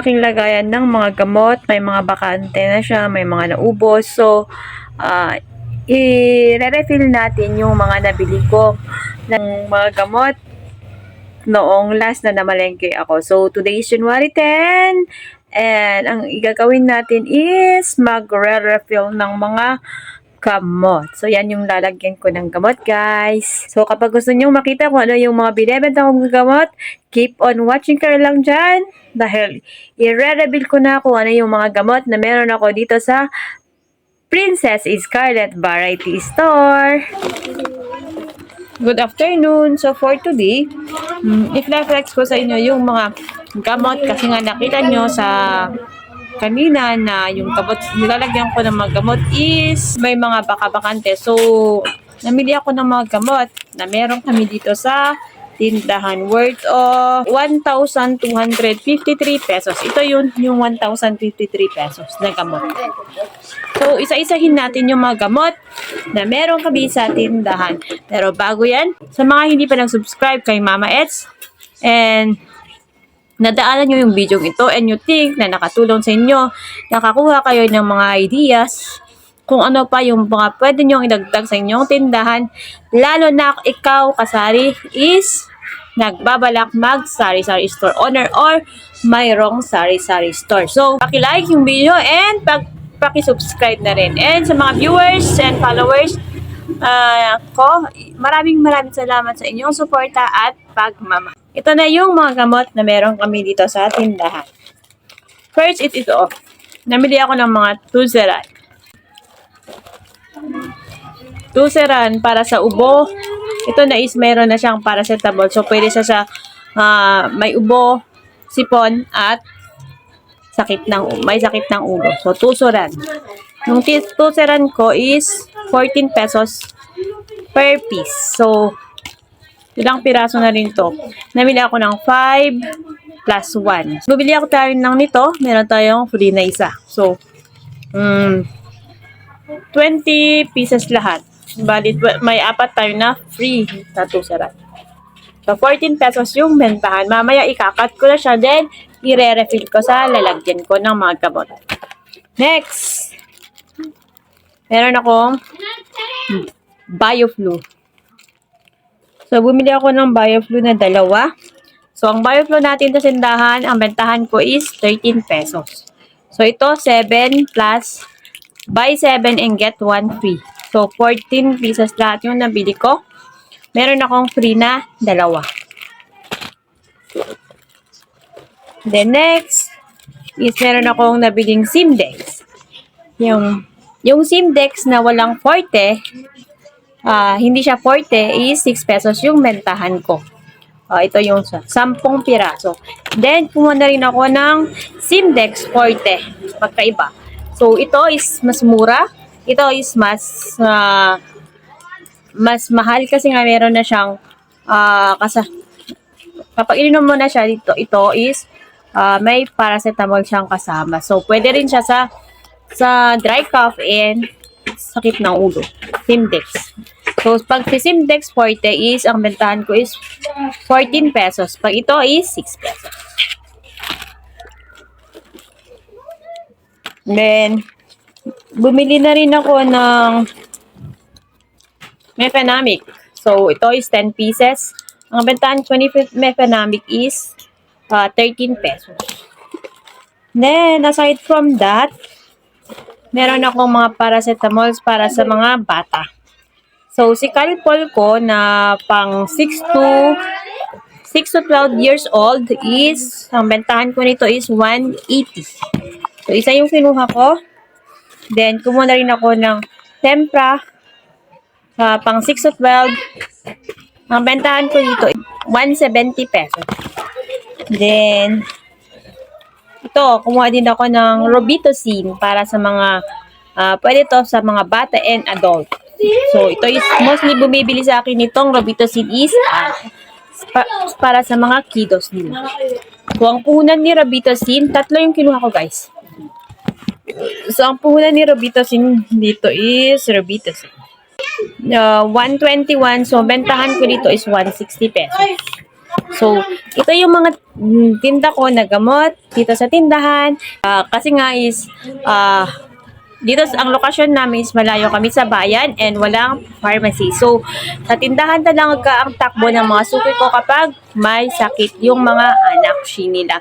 aking lagayan ng mga gamot. May mga bakante na siya, may mga naubos. So, ah i-refill natin yung mga nabili ko ng mga gamot noong last na namalengke ako. So, today is January 10 and ang igagawin natin is mag-refill ng mga gamot. So, yan yung lalagyan ko ng gamot, guys. So, kapag gusto nyo makita kung ano yung mga binibenta kong gamot, keep on watching kayo lang dyan. Dahil, i-reveal ko na kung ano yung mga gamot na meron ako dito sa Princess Scarlet Variety Store. Good afternoon. So, for today, mm, i-flex ko sa inyo yung mga gamot kasi nga nakita nyo sa kanina na yung gamot, nilalagyan ko ng mga gamot is may mga baka-bakante. So, namili ako ng mga gamot na meron kami dito sa tindahan worth of 1,253 pesos. Ito yun, yung 1,053 pesos na gamot. So, isa-isahin natin yung mga gamot na meron kami sa tindahan. Pero bago yan, sa mga hindi pa nag-subscribe kay Mama Eds, and nadaanan nyo yung video ito and you think na nakatulong sa inyo, nakakuha kayo ng mga ideas, kung ano pa yung mga pwede nyo idagdag sa inyong tindahan, lalo na ikaw, kasari, is nagbabalak mag sari-sari store owner or mayroong sari-sari store. So, paki-like yung video and pag paki-subscribe na rin. And sa mga viewers and followers ah, ko, maraming maraming salamat sa inyong suporta at pagmama. Ito na yung mga gamot na meron kami dito sa tindahan. First, it ito. Namili ako ng mga Tuzeran. Tuzeran para sa ubo. Ito na is meron na siyang paracetamol. So, pwede siya sa ah, may ubo, sipon, at sakit ng may sakit ng ulo. So, tusuran. Yung tusuran ko is 14 pesos per piece. So, ilang piraso na rin to. Namili ako ng 5 plus 1. Bumili ako tayo ng nito. Meron tayong free na isa. So, mm, 20 pieces lahat. Bali, tw- may apat tayo na free na tusuran. So, 14 pesos yung bentahan. Mamaya, ikakat ko na siya. Then, ire-refill ko sa lalagyan ko ng mga gamot. Next! Meron akong BioFlu. So, bumili ako ng BioFlu na dalawa. So, ang BioFlu natin sa sindahan, ang bentahan ko is 13 pesos. So, ito, 7 plus buy 7 and get 1 free. So, 14 pieces lahat yung nabili ko. Meron akong free na dalawa. Then next is meron akong nabiling Simdex. Yung yung Simdex na walang forte, ah hindi siya forte, is 6 pesos yung bentahan ko. Ah, ito yung sa 10 piraso. Then, kumuha na rin ako ng Simdex Forte. Magkaiba. So, ito is mas mura. Ito is mas ah, mas mahal kasi nga meron na siyang ah kasa kapag ininom mo na siya dito, ito is ah, may paracetamol siyang kasama. So, pwede rin siya sa sa dry cough and sakit ng ulo. Simdex. So, pag si Simdex Forte is, ang bentahan ko is 14 pesos. Pag ito is 6 pesos. Then, bumili na rin ako ng Mefenamic. So, ito is 10 pieces. Ang bentahan ko ni Mefenamic is uh, 13 pesos. Then, aside from that, meron akong mga paracetamols para sa mga bata. So, si Calpol ko na pang 6 to 6 to 12 years old is, ang bentahan ko nito is 180. So, isa yung kinuha ko. Then, kumuha rin ako ng Tempra sa pang 6 to 12. Ang bentahan ko dito, 170 pesos. Then, ito, kumuha din ako ng Robitussin para sa mga, ah, pwede to sa mga bata and adult. So, ito is, mostly bumibili sa akin nitong Robitussin is ah, pa- para sa mga kiddos nila. So, ang puhunan ni Robitussin, tatlo yung kinuha ko guys. So, ang puhunan ni Robitussin dito is Robitussin. uh, 121. So, bentahan ko dito is 160 pesos. So, ito yung mga tinda ko na gamot dito sa tindahan. Ah, kasi nga is, ah, dito ang lokasyon namin is malayo kami sa bayan and walang pharmacy. So, sa tindahan talaga ang takbo ng mga suki ko kapag may sakit yung mga anak nila.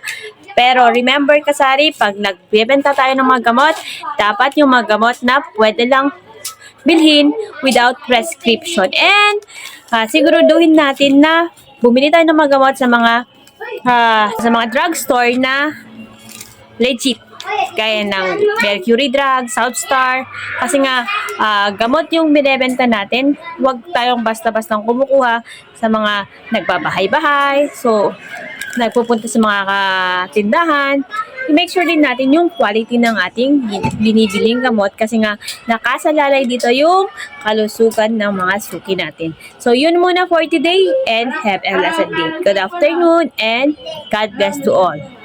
Pero remember kasari, pag nagbebenta tayo ng mga gamot, dapat yung mga gamot na pwede lang bilhin without prescription. And ah, siguruduhin natin na bumili tayo ng mga gamot sa mga ah, sa mga drugstore na legit. Gaya ng Mercury Drug, Southstar. Kasi nga, ah, gamot yung binebenta natin. Huwag tayong basta-bastang kumukuha sa mga nagbabahay-bahay. So, nagpupunta sa mga tindahan. I-make sure din natin yung quality ng ating bin- binibiling gamot kasi nga nakasalalay dito yung kalusugan ng mga suki natin. So, yun muna for today and have a blessed day. Good afternoon and God bless to all.